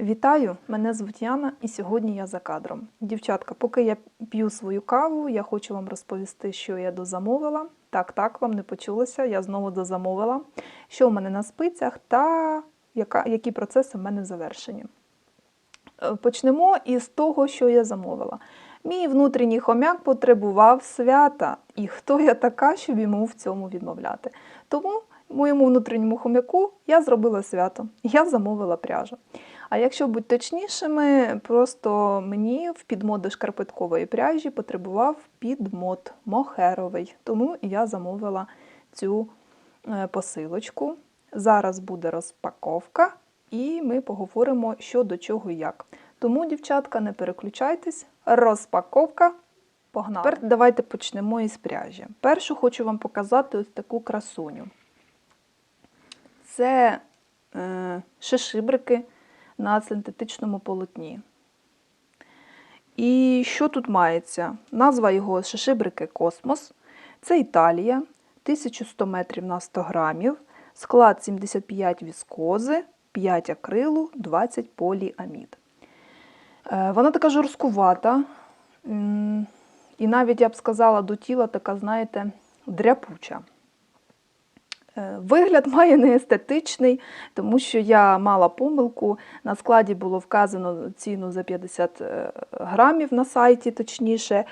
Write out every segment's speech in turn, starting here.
Вітаю! Мене звуть Яна, і сьогодні я за кадром. Дівчатка, поки я п'ю свою каву, я хочу вам розповісти, що я дозамовила. Так, так, вам не почулося, я знову дозамовила, що в мене на спицях та яка, які процеси в мене завершені. Е, Почнемо із того, що я замовила. Мій внутрішній хомяк потребував свята, і хто я така, щоб йому в цьому відмовляти. Тому моєму внутрішньому хомяку я зробила свято, я замовила пряжу. А якщо бути точнішими, просто мені в підмот до шкарпеткової пряжі потребував підмот мохеровий, тому я замовила цю е, посилочку. Зараз буде розпаковка, і ми поговоримо, що до чого і як. Тому, дівчатка, не переключайтесь, розпаковка. Погнали. Тепер давайте почнемо із пряжі. Першу хочу вам показати ось таку красуню. Це е, шишибрики на синтетичному полотні. І що тут мається? Назва його шишибрики Космос. Це Італія, 1100 метрів на 100 грамів, склад 75 віскози, 5 акрилу, 20 поліамід. Е, Вона така жорсткувата, і навіть я б сказала, до тіла така, знаєте, дряпуча. Е, Вигляд має неестетичний, тому що я мала помилку. На складі було вказано ціну за 50 е, грамів на сайті, точніше.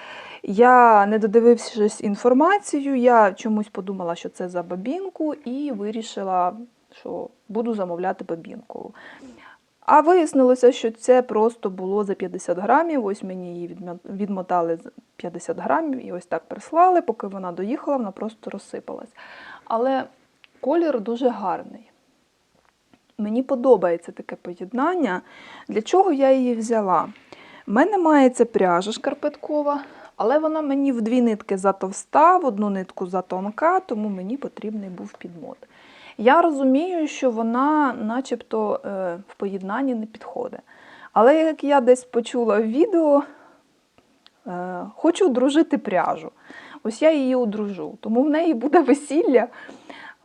Я не додивившись інформацію, я чомусь подумала, що це за бабінку, і вирішила, що буду замовляти бабінку. А вияснилося, що це просто було за 50 грамів. Ось мені її відмотали з 50 грамів і ось так прислали. Поки вона доїхала, вона просто розсипалась. Але колір дуже гарний. Мені подобається таке поєднання. Для чого я її взяла? У мене мається пряжа шкарпеткова, але вона мені в дві нитки затовста, в одну нитку затонка, тому мені потрібний був підмот. Я розумію, що вона начебто е, в поєднанні не підходить. Але як я десь почула в відео, е, хочу одружити пряжу. Ось я її одружу, тому в неї буде весілля.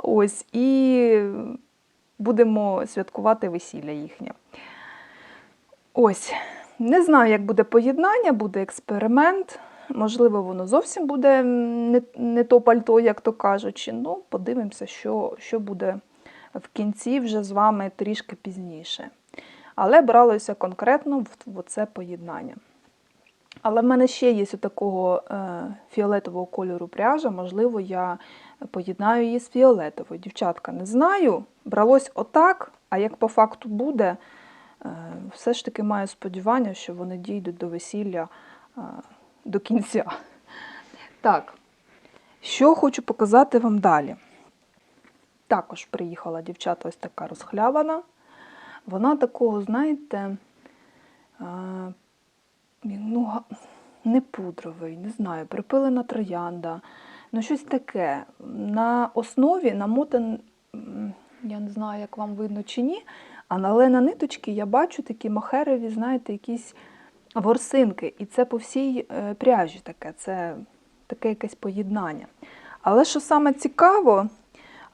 Ось, і будемо святкувати весілля їхнє. Ось, не знаю, як буде поєднання, буде експеримент. Можливо, воно зовсім буде не, не то пальто, як то кажучи. Ну, подивимося, що, що буде в кінці вже з вами трішки пізніше. Але бралося конкретно в, це поєднання. Але в мене ще є такого е, фіолетового кольору пряжа, можливо, я поєднаю її з фіолетовою. Дівчатка, не знаю, бралось отак, а як по факту буде, е, все ж таки маю сподівання, що вони дійдуть до весілля е, до кінця. Так, що хочу показати вам далі. Також приїхала дівчата ось така розхлявана. Вона такого, знаєте, е, ну, не пудровий, не знаю, припилена троянда. Ну, щось таке. На основі намотан, я не знаю, як вам видно чи ні, але на ниточки я бачу такі махерові, знаєте, якісь ворсинки. І це по всій е, пряжі таке, це таке якесь поєднання. Але що саме цікаво,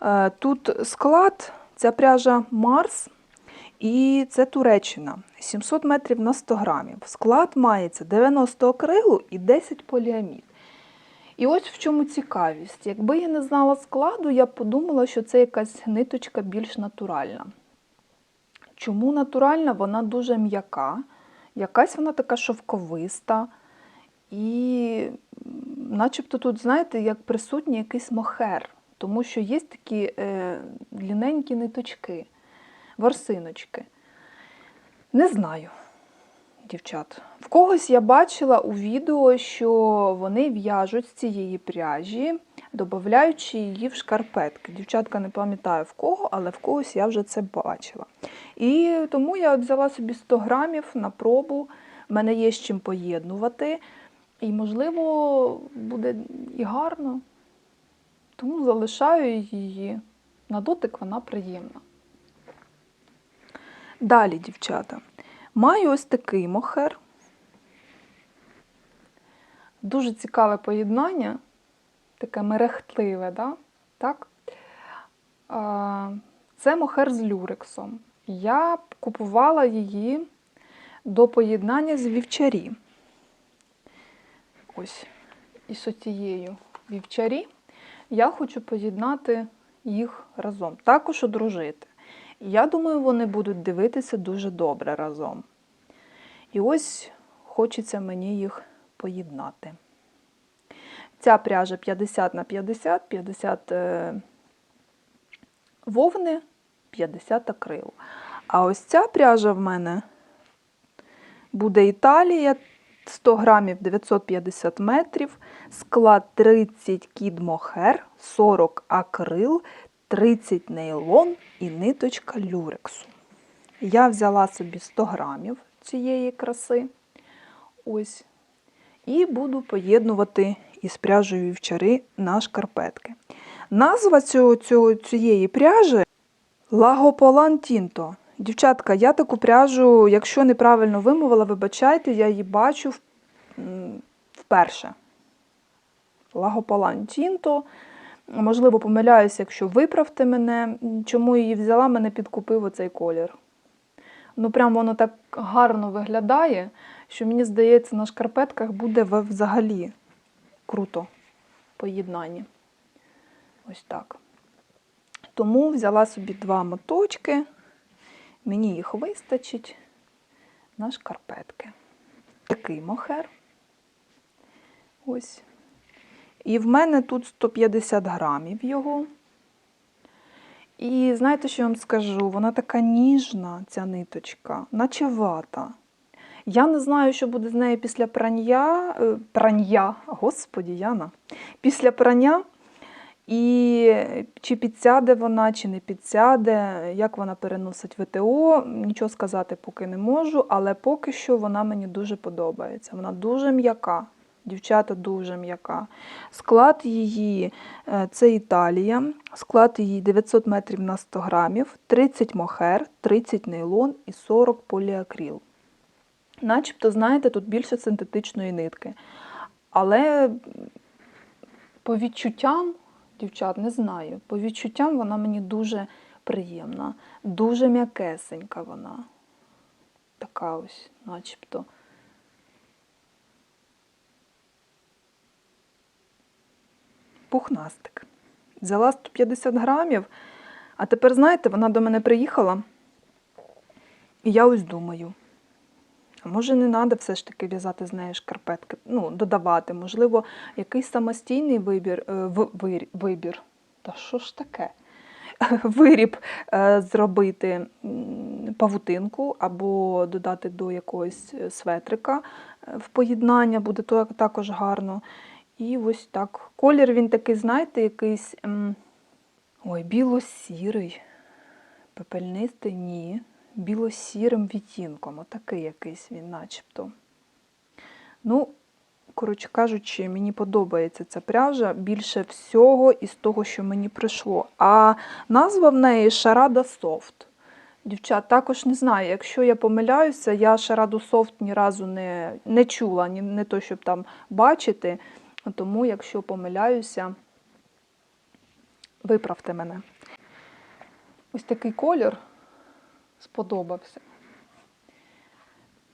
е, тут склад, ця пряжа Марс, і це Туреччина. 700 метрів на 100 грамів. Склад мається 90 акрилу і 10 поліамід. І ось в чому цікавість. Якби я не знала складу, я б подумала, що це якась ниточка більш натуральна. Чому натуральна? Вона дуже м'яка, якась вона така шовковиста. І начебто тут, знаєте, як присутній якийсь мохер, тому що є такі е, длинненькі ниточки, ворсиночки. Не знаю, дівчат. В когось я бачила у відео, що вони в'яжуть з цієї пряжі, додаючи її в шкарпетки. Дівчатка не пам'ятаю в кого, але в когось я вже це бачила. І тому я взяла собі 100 грамів на пробу. В мене є з чим поєднувати. І, можливо, буде і гарно. Тому залишаю її. На дотик вона приємна. Далі, дівчата, маю ось такий мохер. Дуже цікаве поєднання, таке мерехтливе, да? так? Це мохер з люрексом. Я купувала її до поєднання з вівчарі. Ось із оцією вівчарі. Я хочу поєднати їх разом, також одружити. Я думаю, вони будуть дивитися дуже добре разом. І ось хочеться мені їх поєднати. Ця пряжа 50 на 50, 50 е, вовни, 50 акрил. А ось ця пряжа в мене буде Італія, 100 грамів 950 метрів, склад 30 кід мохер, 40 акрил, 30 нейлон і ниточка люрексу. Я взяла собі 100 грамів цієї краси. Ось. І буду поєднувати із пряжею вівчари на шкарпетки. Назва цього, цього, цієї пряжі Лагополан Тінто. Дівчатка, я таку пряжу, якщо неправильно вимовила, вибачайте, я її бачу вперше. Лагополан Тінто. Можливо, помиляюся, якщо виправте мене. Чому її взяла, мене підкупив оцей колір. Ну, прям воно так гарно виглядає, що мені здається, на шкарпетках буде взагалі круто поєднанні. Ось так. Тому взяла собі два моточки. Мені їх вистачить на шкарпетки. Такий мохер. Ось. І в мене тут 150 грамів його. І знаєте, що я вам скажу? Вона така ніжна, ця ниточка, наче вата. Я не знаю, що буде з нею після прання. е, Прання, господі, Яна. Після прання. І чи підсяде вона, чи не підсяде, як вона переносить ВТО, нічого сказати поки не можу, але поки що вона мені дуже подобається. Вона дуже м'яка. Дівчата дуже м'яка. Склад її е, це Італія. Склад її 900 метрів на 100 грамів, 30 мохер, 30 нейлон і 40 поліакрил. Начебто, знаєте, тут більше синтетичної нитки. Але по відчуттям, дівчат, не знаю, по відчуттям вона мені дуже приємна, дуже м'якесенька вона. Така ось, начебто. Пухнастик. Взяла 150 грамів, а тепер, знаєте, вона до мене приїхала, і я ось думаю. А може, не треба все ж таки в'язати з неї шкарпетки, ну, додавати, можливо, якийсь самостійний вибір, е, вир- вибір. Та що ж таке? Виріб е, зробити павутинку або додати до якогось е, светрика в поєднання, буде також гарно. І ось так. Колір він такий, знаєте, якийсь м, ой, біло-сірий, пепельнистий, ні біло-сірим відтінком. Отакий якийсь він, начебто. Ну, коротше кажучи, мені подобається ця пряжа більше всього із того, що мені прийшло. А назва в неї Шарада Софт. Дівчат, також не знаю, якщо я помиляюся, я Шараду Софт ні разу не, не чула, ні, не то, щоб там бачити. Тому, якщо помиляюся, виправте мене. Ось такий колір сподобався.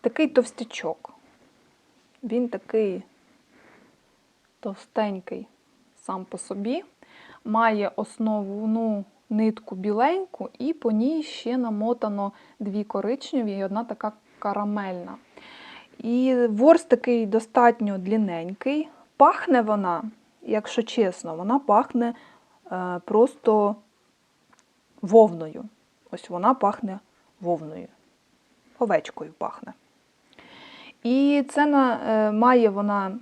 Такий товстячок. Він такий товстенький сам по собі, має основну нитку біленьку, і по ній ще намотано дві коричневі і одна така карамельна. І ворс такий достатньо длинненький. Пахне вона, якщо чесно, вона пахне е, просто вовною. Ось вона пахне вовною. Овечкою пахне. І це на, е, має вона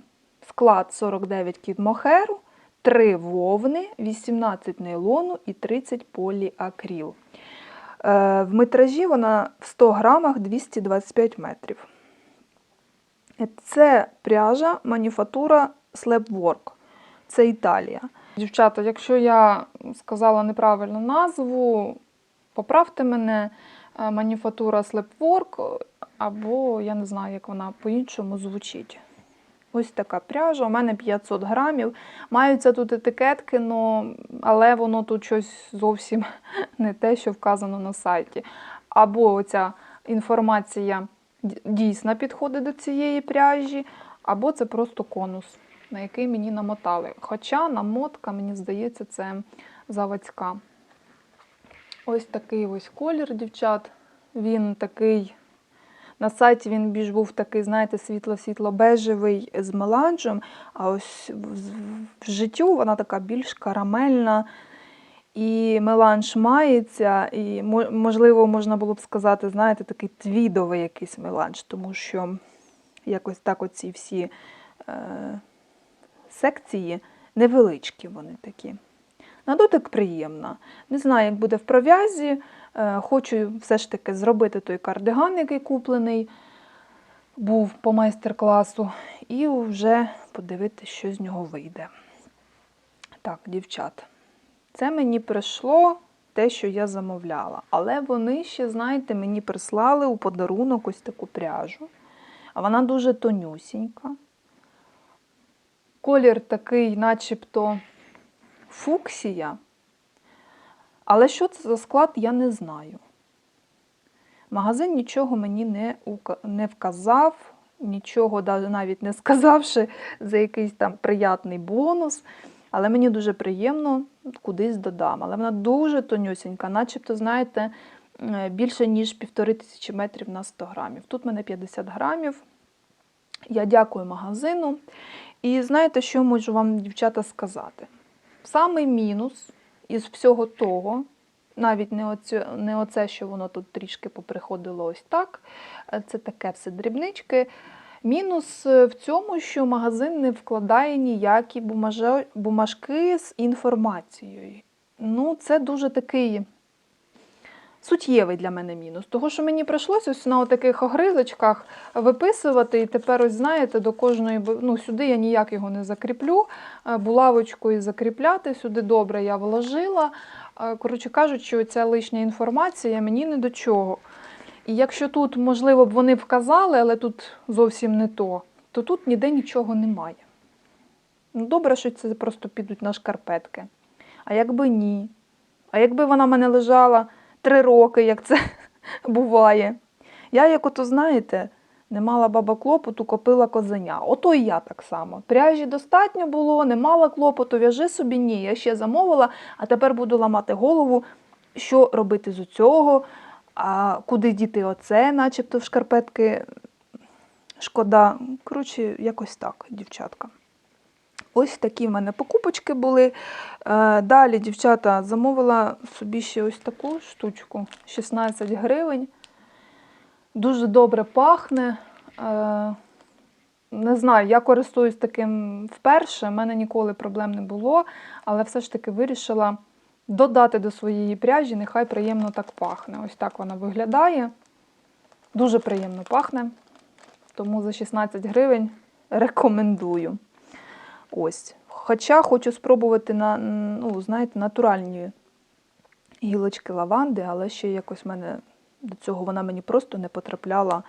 склад 49 кіт мохеру, 3 вовни, 18 нейлону і 30 поліакріл. Е, в метражі вона в 100 грамах 225 метрів. Це пряжа мануфактура Slabwork. Це Італія. Дівчата, якщо я сказала неправильну назву, поправте мене е, мануфактура або я не знаю, як вона по-іншому звучить. Ось така пряжа, у мене 500 грамів. Маються тут етикетки, но, але воно тут щось зовсім не те, що вказано на сайті. або ця інформація дійсно підходить до цієї пряжі, або це просто конус, на який мені намотали. Хоча намотка, мені здається, це заводська. Ось такий ось колір, дівчат. Він такий. На сайті він більш був такий, знаєте, світло-світло-бежевий з меланжем, а ось в, життю вона така більш карамельна. І меланж мається, і можливо, можна було б сказати, знаєте, такий твідовий якийсь меланж, тому що якось так оці всі е, секції невеличкі вони такі. На дотик приємна. Не знаю, як буде в пров'язі. Е, Хочу все ж таки зробити той кардиган, який куплений був по майстер-класу, і вже подивитися, що з нього вийде. Так, дівчат, це мені прийшло те, що я замовляла. Але вони ще, знаєте, мені прислали у подарунок ось таку пряжу. А вона дуже тонюсінька. Колір такий, начебто фуксія. Але що це за склад, я не знаю. Магазин нічого мені не, не вказав, нічого навіть не сказавши за якийсь там приятний бонус. Але мені дуже приємно кудись додам. Але вона дуже тонюсінька, начебто, знаєте, е, більше ніж півтори тисячі метрів на 100 грамів. Тут в мене 50 грамів. Я дякую магазину. І знаєте, що можу вам, дівчата, сказати? Самий мінус із всього того, навіть не оце, не оце, що воно тут трішки поприходило ось так, е, це таке все дрібнички. Мінус е, в цьому, що магазин не вкладає ніякі бумажки з інформацією. Ну, це дуже такий суттєвий для мене мінус. Того, що мені прийшлося ось на таких огризочках виписувати, і тепер, ось знаєте, до кожної ну, сюди я ніяк його не закріплю. е, Булавочкою закріпляти сюди добре я вложила. Е, Коротше кажучи, ця лишня інформація мені не до чого. І якщо тут, можливо, б вони вказали, але тут зовсім не то, то тут ніде нічого немає. Ну, добре, що це просто підуть на шкарпетки. А якби ні. А якби вона в мене лежала три роки, як це буває. Я, як ото знаєте, не мала баба клопоту, копила козеня. Ото і я так само. Пряжі достатньо було, не мала клопоту, в'яжи собі ні. Я ще замовила, а тепер буду ламати голову, що робити з цього, а куди діти оце, начебто в шкарпетки. Шкода. Коротше, якось так, дівчатка. Ось такі в мене покупочки були. Е, Далі, дівчата, замовила собі ще ось таку штучку 16 гривень. Дуже добре пахне. Е, Не знаю, я користуюсь таким вперше, в мене ніколи проблем не було, але все ж таки вирішила додати до своєї пряжі, нехай приємно так пахне. Ось так вона виглядає. Дуже приємно пахне. Тому за 16 гривень рекомендую. Ось. Хоча хочу спробувати на, ну, знаєте, натуральні гілочки лаванди, але ще якось мене до цього вона мені просто не потрапляла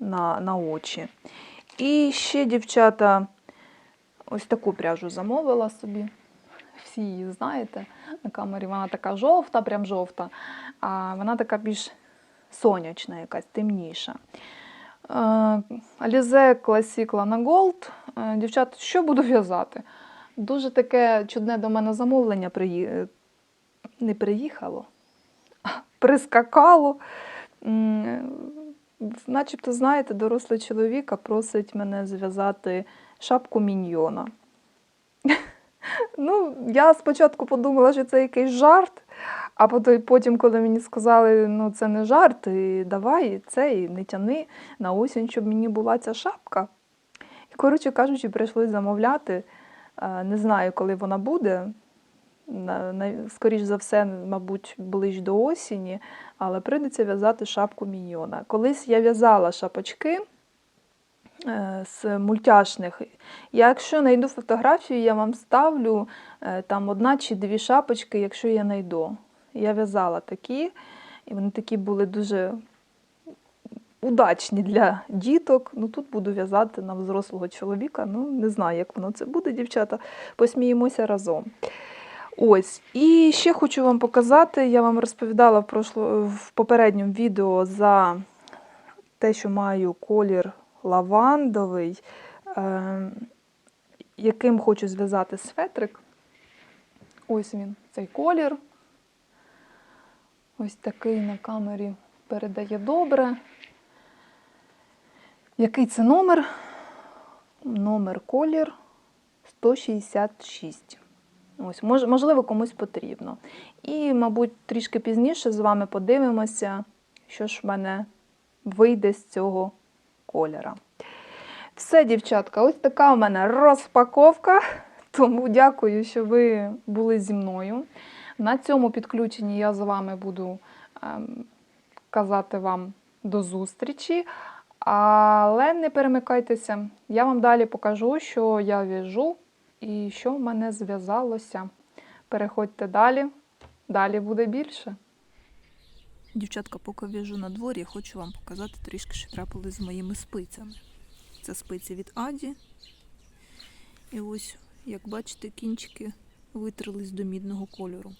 на, на очі. І ще, дівчата, ось таку пряжу замовила собі. Всі її знаєте. На камері вона така жовта, прям жовта, а вона така більш сонячна, якась темніша. Е, Alize Classic Lana Gold. Е, Дівчата, що буду в'язати? Дуже таке чудне до мене замовлення приї... не приїхало, а прискакало. Начебто, знаєте, дорослий чоловік а просить мене зв'язати шапку міньйона. Ну, я спочатку подумала, що це якийсь жарт, а потім, коли мені сказали, ну це не жарт, і давай це і не тяни на осінь, щоб мені була ця шапка. І, коротше кажучи, прийшлось замовляти. Е, Не знаю, коли вона буде. Скоріш за все, мабуть, ближче до осені, але прийдеться в'язати шапку міньйона. Колись я в'язала шапочки з мультяшних. Якщо знайду фотографію, я вам ставлю е, там одна чи дві шапочки, якщо я знайду. Я в'язала такі, і вони такі були дуже удачні для діток. Ну тут буду в'язати на взрослого чоловіка. Ну, не знаю, як воно це буде, дівчата. Посміємося разом. Ось. І ще хочу вам показати, я вам розповідала в, в попередньому відео за те, що маю колір лавандовий, е, яким хочу зв'язати светрик. Ось він, цей колір. Ось такий на камері передає добре. Який це номер? Номер колір 166. Ось, мож, можливо, комусь потрібно. І, мабуть, трішки пізніше з вами подивимося, що ж в мене вийде з цього кольора. Все, дівчатка, ось така у мене розпаковка. Тому дякую, що ви були зі мною. На цьому підключенні я з вами буду ем, казати вам до зустрічі. Але не перемикайтеся, я вам далі покажу, що я в'яжу і що в мене зв'язалося. Переходьте далі, далі буде більше. Дівчатка, поки в'яжу на дворі, хочу вам показати трішки, що трапилось з моїми спицями. Це спиці від Аді. І ось, як бачите, кінчики витрились до мідного кольору.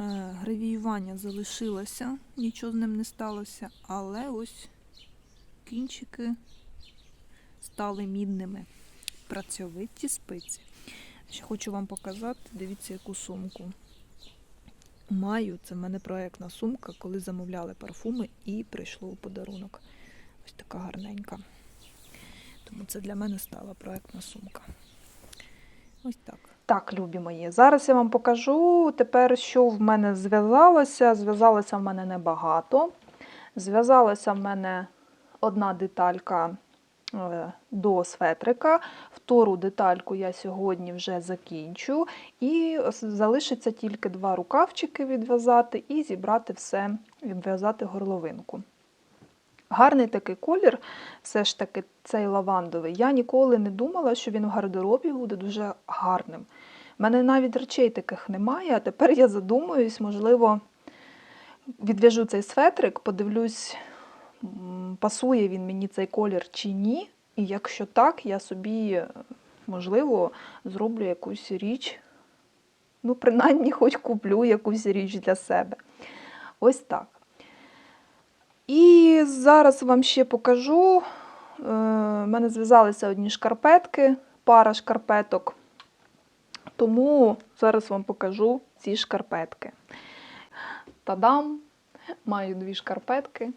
Е, Гравіювання залишилося, нічого з ним не сталося, але ось кінчики стали мідними. Працьовиті спиці. Ще хочу вам показати, дивіться, яку сумку. Маю, це в мене проєктна сумка, коли замовляли парфуми і прийшло у подарунок. Ось така гарненька. Тому це для мене стала проєктна сумка. Ось так. Так, любі мої, зараз я вам покажу тепер, що в мене зв'язалося. Зв'язалося в мене небагато. Зв'язалася в мене одна деталька до светрика. Втору детальку я сьогодні вже закінчу. І залишиться тільки два рукавчики відв'язати і зібрати все, відв'язати горловинку. Гарний такий колір, все ж таки цей лавандовий. Я ніколи не думала, що він в гардеробі буде дуже гарним. У мене навіть речей таких немає, а тепер я задумуюсь, можливо, відв'яжу цей светрик, подивлюсь, пасує він мені цей колір чи ні. І якщо так, я собі, е, можливо, зроблю якусь річ. Ну, принаймні, хоч куплю якусь річ для себе. Ось так. І зараз вам ще покажу. У мене зв'язалися одні шкарпетки, пара шкарпеток. Тому зараз вам покажу ці шкарпетки. Тадам! Маю дві шкарпетки.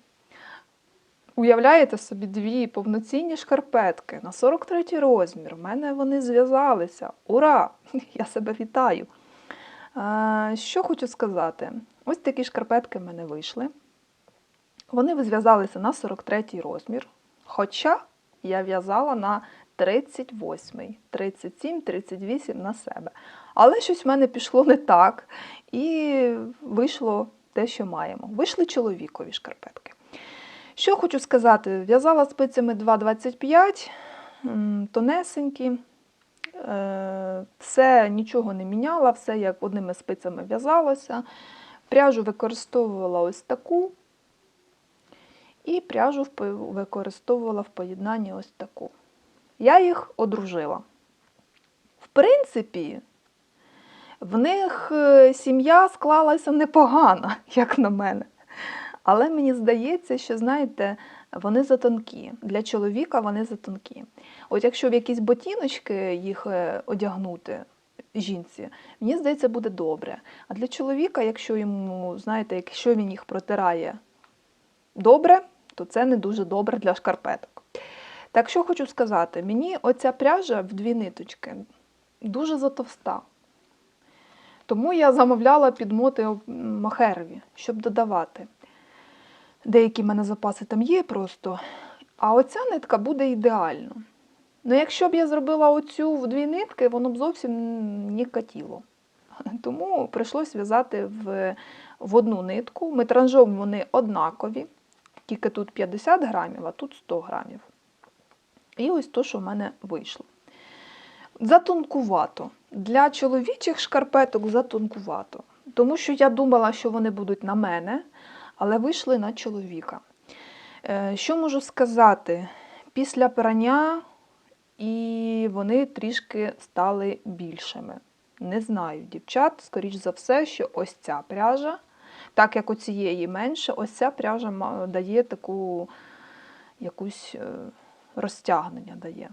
Уявляєте собі дві повноцінні шкарпетки на 43 розмір. У мене вони зв'язалися. Ура! Я себе вітаю! Що хочу сказати? Ось такі шкарпетки в мене вийшли. Вони зв'язалися на 43 розмір. Хоча я в'язала на 38, 37, 38 на себе. Але щось в мене пішло не так. І вийшло те, що маємо. Вийшли чоловікові шкарпетки. Що хочу сказати, в'язала спицями 2,25, тонесенькі. Е, Все нічого не міняла, все як одними спицями в'язалося. Пряжу використовувала ось таку. І пряжу використовувала в поєднанні ось таку. Я їх одружила. В принципі, в них е, сім'я склалася непогано, як на мене. Але мені здається, що, знаєте, вони затонкі. Для чоловіка вони затонкі. От якщо в якісь ботіночки їх е, одягнути жінці, мені здається, буде добре. А для чоловіка, якщо йому, знаєте, якщо він їх протирає добре, то це не дуже добре для шкарпеток. Так що хочу сказати, мені оця пряжа в дві ниточки дуже затовста. Тому я замовляла підмоти махерові, щоб додавати. Деякі в мене запаси там є просто. А оця нитка буде ідеально. Ну, якщо б я зробила оцю в дві нитки, воно б зовсім не катіло. Тому прийшлось в'язати в, в одну нитку. Метранжом вони однакові, тільки тут 50 грамів, а тут 100 грамів. І ось то, що в мене вийшло. Затонкувато. Для чоловічих шкарпеток затонкувато. Тому що я думала, що вони будуть на мене, але вийшли на чоловіка. Е, Що можу сказати? Після прання і вони трішки стали більшими. Не знаю, дівчат, скоріш за все, що ось ця пряжа, так як у цієї менше, ось ця пряжа дає таку якусь е, розтягнення дає.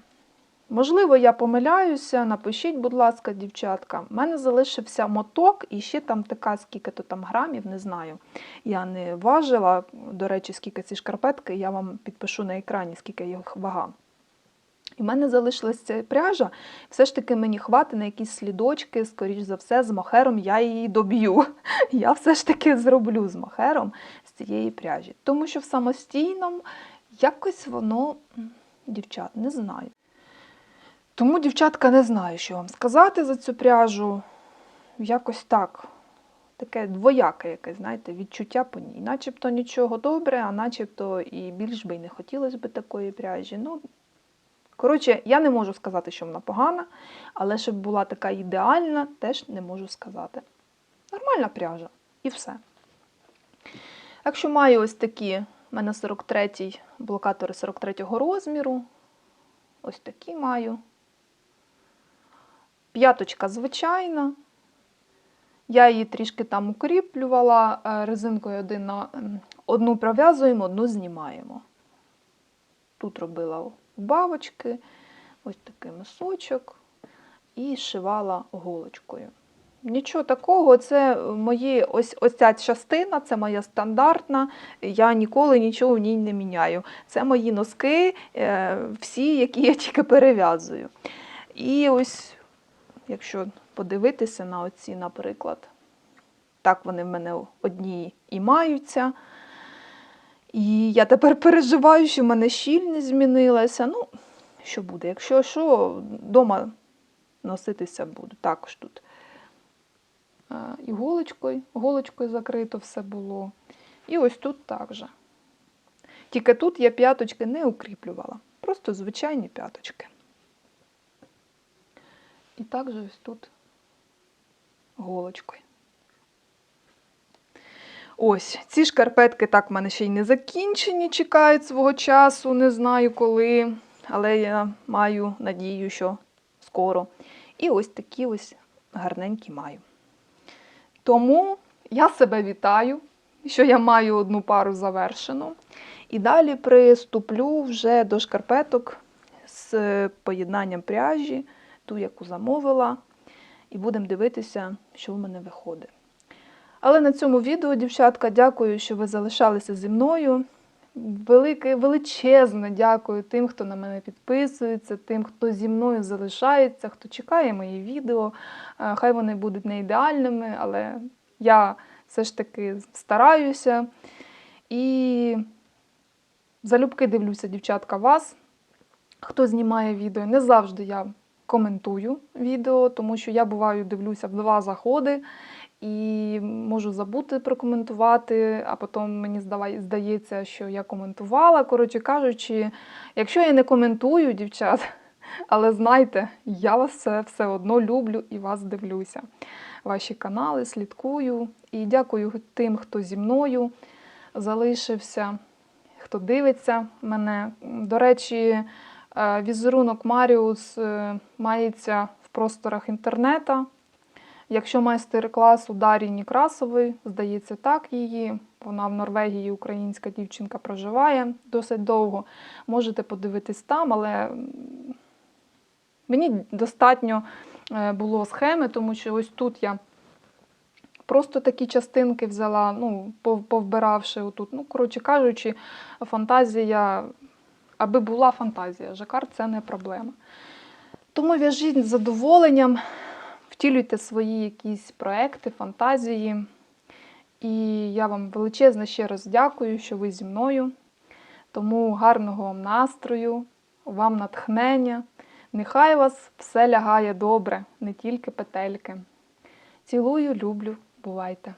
Можливо, я помиляюся, напишіть, будь ласка, дівчатка. У мене залишився моток і ще там така, скільки то там грамів, не знаю. Я не важила, до речі, скільки ці шкарпетки, я вам підпишу на екрані, скільки їх вага. І в мене залишилася ця пряжа. Все ж таки мені хватить на якісь слідочки, скоріш за все, з мохером я її доб'ю. Я все ж таки зроблю з мохером з цієї пряжі. Тому що в самостійному якось воно, дівчат, не знаю. Тому, дівчатка, не знаю, що вам сказати за цю пряжу. Якось так. Таке двояке якесь, знаєте, відчуття по ній. Начебто нічого добре, а начебто і більш би й не хотілося б такої пряжі. Ну, коротше, я не можу сказати, що вона погана, але щоб була така ідеальна, теж не можу сказати. Нормальна пряжа. І все. Якщо маю ось такі, в мене 43-й блокатори 43-го розміру. Ось такі маю. П'яточка звичайна. Я її трішки там укріплювала е, резинкою один на одну пров'язуємо, одну знімаємо. Тут робила бабочки, ось такий мисочок і шивала голочкою. Нічого такого, це мої ось, ось ця частина, це моя стандартна. Я ніколи нічого в ній не міняю. Це мої носки, е, всі, які я тільки перев'язую. І ось, якщо подивитися на оці, наприклад, так вони в мене одні і маються. І я тепер переживаю, що в мене щільність змінилася. Ну, що буде? Якщо що, вдома носитися буду. Також тут е, іголочкою, голочкою закрито все було. І ось тут також. Тільки тут я п'яточки не укріплювала. Просто звичайні п'яточки. І також ось тут голочкою. Ось, ці шкарпетки так в мене ще й не закінчені, чекають свого часу, не знаю коли, але я маю надію, що скоро. І ось такі ось гарненькі маю. Тому я себе вітаю, що я маю одну пару завершену. І далі приступлю вже до шкарпеток з поєднанням пряжі, ту, яку замовила, і будемо дивитися, що в мене виходить. Але на цьому відео, дівчатка, дякую, що ви залишалися зі мною. Велике, величезне дякую тим, хто на мене підписується, тим, хто зі мною залишається, хто чекає мої відео. Е, Хай вони будуть не ідеальними, але я все ж таки стараюся. І залюбки дивлюся, дівчатка, вас. Хто знімає відео, не завжди я коментую відео, тому що я буваю дивлюся в два заходи і можу забути прокоментувати, а потім мені здається, що я коментувала. Коротше кажучи, якщо я не коментую, дівчат, але знайте, я вас все, все одно люблю і вас дивлюся. Ваші канали слідкую. І дякую тим, хто зі мною залишився, хто дивиться мене. До речі, візерунок Маріус е, мається в просторах інтернету. Якщо майстер-клас у Дарії Некрасової, здається, так її. Вона в Норвегії, українська дівчинка проживає досить довго. Можете подивитись там, але мені достатньо е, було схеми, тому що ось тут я просто такі частинки взяла, ну, повбиравши отут. Ну, коротше кажучи, фантазія, аби була фантазія, жакар це не проблема. Тому в'яжіть з задоволенням втілюйте свої якісь проекти, фантазії. І я вам величезно ще раз дякую, що ви зі мною. Тому гарного вам настрою, вам натхнення. Нехай вас все лягає добре, не тільки петельки. Цілую, люблю, бувайте!